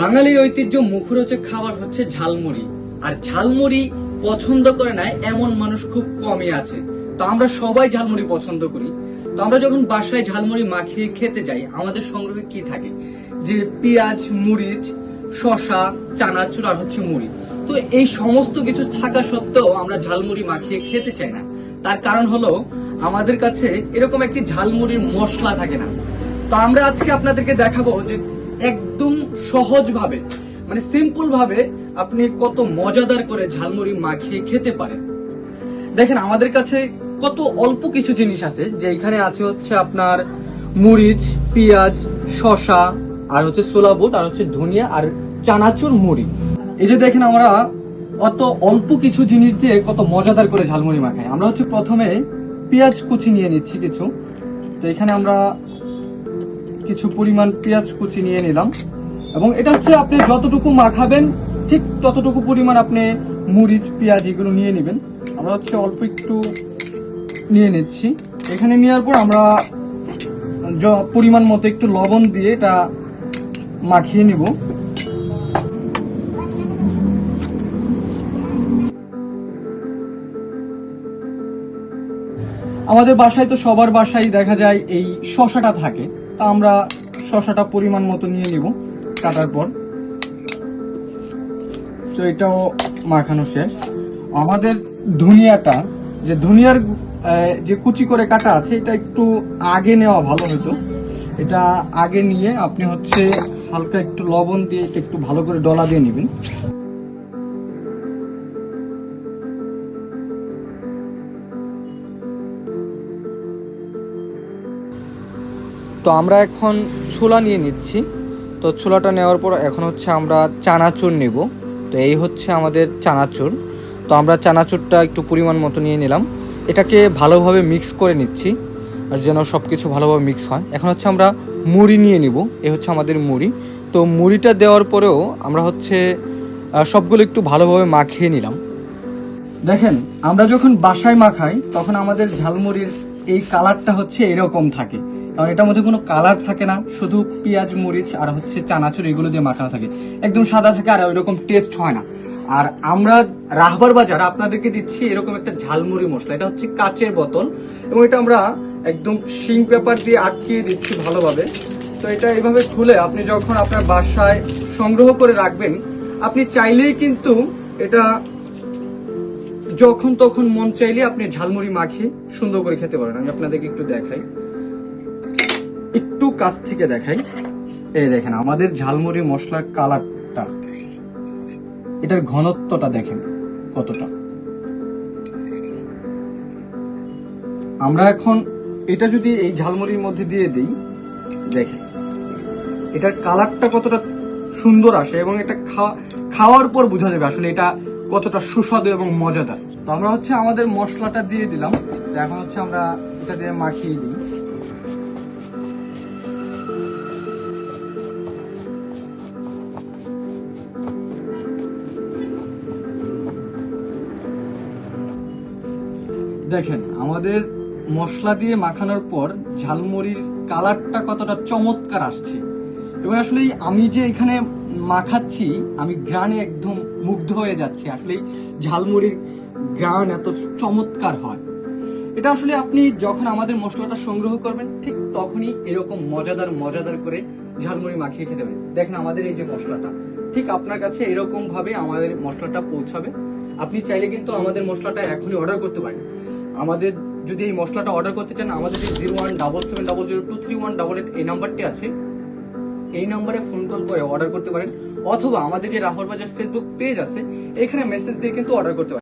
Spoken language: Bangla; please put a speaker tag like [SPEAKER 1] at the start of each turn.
[SPEAKER 1] বাঙালির ঐতিহ্য মুখরোচক খাবার হচ্ছে ঝালমুড়ি। আর ঝালমুড়ি পছন্দ করে না এমন মানুষ খুব কমই আছে। তো আমরা সবাই ঝালমুড়ি পছন্দ করি। তো আমরা যখন বাসায় ঝালমুড়ি মাখিয়ে খেতে যাই, আমাদের সংগ্রহে কি থাকে? যে পেঁয়াজ, মরিচ শশা চানাচুর আর হচ্ছে মুড়ি। তো এই সমস্ত কিছু থাকা সত্ত্বেও আমরা ঝালমুড়ি মাখিয়ে খেতে চাই না। তার কারণ হলো, আমাদের কাছে এরকম একটি ঝালমুড়ির মশলা থাকে না। তো আমরা আজকে আপনাদেরকে দেখাবো যে একদম সহজ ভাবে মানে সিম্পল ভাবে আপনি কত মজাদার করে ঝালমুড়ি মাখিয়ে খেতে পারেন। দেখেন, আমাদের কাছে কত অল্প কিছু জিনিস আছে, যে এখানে আছে হচ্ছে আপনার মরিচ, পেঁয়াজ শশা আর হচ্ছে সোলা বুট, আর হচ্ছে ধনিয়া, আর চানাচুর মুড়ি। এই যে দেখেন আমরা অত অল্প কিছু জিনিস দিয়ে কত মজাদার করে ঝালমুড়ি মাখাই আমরা হচ্ছে প্রথমে পেঁয়াজ কুচি নিয়ে নিচ্ছি কিছু। তো এখানে আমরা কিছু পরিমাণ পেঁয়াজ কুচি নিয়ে নিলাম। এবং এটা হচ্ছে আপনি যতটুকু মাখাবেন ঠিক ততটুকু পরিমাণ আপনি মরিচ, পেঁয়াজ এগুলো নিয়ে নেবেন। আমরা হচ্ছে অল্প একটু নিয়ে নিচ্ছি। এখানে নেওয়ার পর আমরা পরিমাণ মতো একটু লবণ দিয়ে এটা মাখিয়ে নিব। আমাদের বাসায় তো সবার বাসায় দেখা যায় এই শশাটা থাকে। তা আমরা শশাটা পরিমাণ মতো নিয়ে নিব কাটার পর। তো এটাও মাখানো শেষ। আমাদের ধনিয়াটা, যে ধনিয়ার যে কুচি করে কাটা আছে, এটা একটু আগে নেওয়া ভালো হতো এটা আগে নিয়ে আপনি হচ্ছে হালকা একটু লবণ দিয়ে একটু ভালো করে ডলা দিয়ে নেবেন। তো আমরা এখন ছোলা নিয়ে নিচ্ছি। তো ছোলাটা নেওয়ার পর এখন হচ্ছে আমরা চানাচুর নেব। তো এই হচ্ছে আমাদের চানাচুর। তো আমরা চানাচুরটা একটু পরিমাণ মতো নিয়ে নিলাম। এটাকে ভালোভাবে মিক্স করে নিচ্ছি, আর যেন সব কিছু ভালোভাবে মিক্স হয়। এখন হচ্ছে আমরা মুড়ি নিয়ে নিব। এ হচ্ছে আমাদের মুড়ি। তো মুড়িটা দেওয়ার পরেও আমরা হচ্ছে সবগুলো একটু ভালোভাবে মাখিয়ে নিলাম। দেখেন, আমরা যখন বাসায় মাখাই, তখন আমাদের ঝালমুড়ির এই কালারটা হচ্ছে এরকম থাকে। কারণ এটার মধ্যে কোনো কালার থাকে না, শুধু পেঁয়াজ, মরিচ আর হচ্ছে চানাচুর, এগুলো দিয়ে মাখানো থাকে। একদম সাদা থাকে আর ওইরকম টেস্ট হয় না। আর আমরা রাহবার বাজার, আপনাদেরকে দিচ্ছি এরকম একটা ঝালমুড়ি মশলা। এটা হচ্ছে কাচের বোতল এবং এটা আমরা একদম শিং পেপার দিয়ে আটকিয়ে দিচ্ছি ভালোভাবে। তো এটা এইভাবে খুলে আপনি যখন আপনার বাসায় সংগ্রহ করে রাখবেন, আপনি চাইলেই কিন্তু এটা যখন তখন মন চাইলে আপনি ঝালমুড়ি মাখিয়ে সুন্দর করে খেতে পারেন। আমি আপনাদেরকে একটু দেখাই। একটু কাছ থেকে দেখাই। এই দেখেন, আমাদের ঝালমুড়ি মশলার কালারটা। এটার ঘনত্বটা দেখেন কতটা। আমরা এখন এটা যদি এই ঝালমুড়ির মধ্যে দিয়ে দিই, দেখেন, এটার কালারটা কতটা সুন্দর আসে এবং এটা খাওয়া- খাওয়ার পর বোঝা যাবে আসলে এটা কতটা সুস্বাদু এবং মজাদার। তো আমরা হচ্ছে আমাদের মশলাটা দিয়ে দিলাম। তো এখন হচ্ছে আমরা এটা দিয়ে মাখিয়ে দিই। দেখেন, আমাদের মশলা দিয়ে মাখানোর পর ঝালমুড়ির কালারটা কতটা চমৎকার আসছে। এবং আসলে আমি যে এখানে মাখাচ্ছি, আমি গ্রানে একদম মুগ্ধ হয়ে যাচ্ছি। আসলে ঝালমুড়ির গ্রান এত চমৎকার হয়। এটা আসলে আপনি যখন আমাদের মশলাটা সংগ্রহ করবেন, ঠিক তখনই এরকম মজাদার মজাদার করে ঝালমুড়ি মাখিয়ে খেতে পারেন দেখেন আমাদের এই যে মশলাটা, ঠিক আপনার কাছে এরকম ভাবে আমাদের মশলাটা পৌঁছাবে। আপনি চাইলে কিন্তু আমাদের মশলাটা এখনই অর্ডার করতে পারেন। আমাদের যদি এই মশলাটা অর্ডার করতে চান, আমাদের যে zero one double seven double zero two three one double eight এই নাম্বারটি আছে। এই নাম্বারে ফোন কল করে অর্ডার করতে পারেন। অথবা আমাদের যে রাহুল বাজার ফেসবুক পেজ আছে, এখানে মেসেজ দিয়ে কিন্তু অর্ডার করতে পারেন।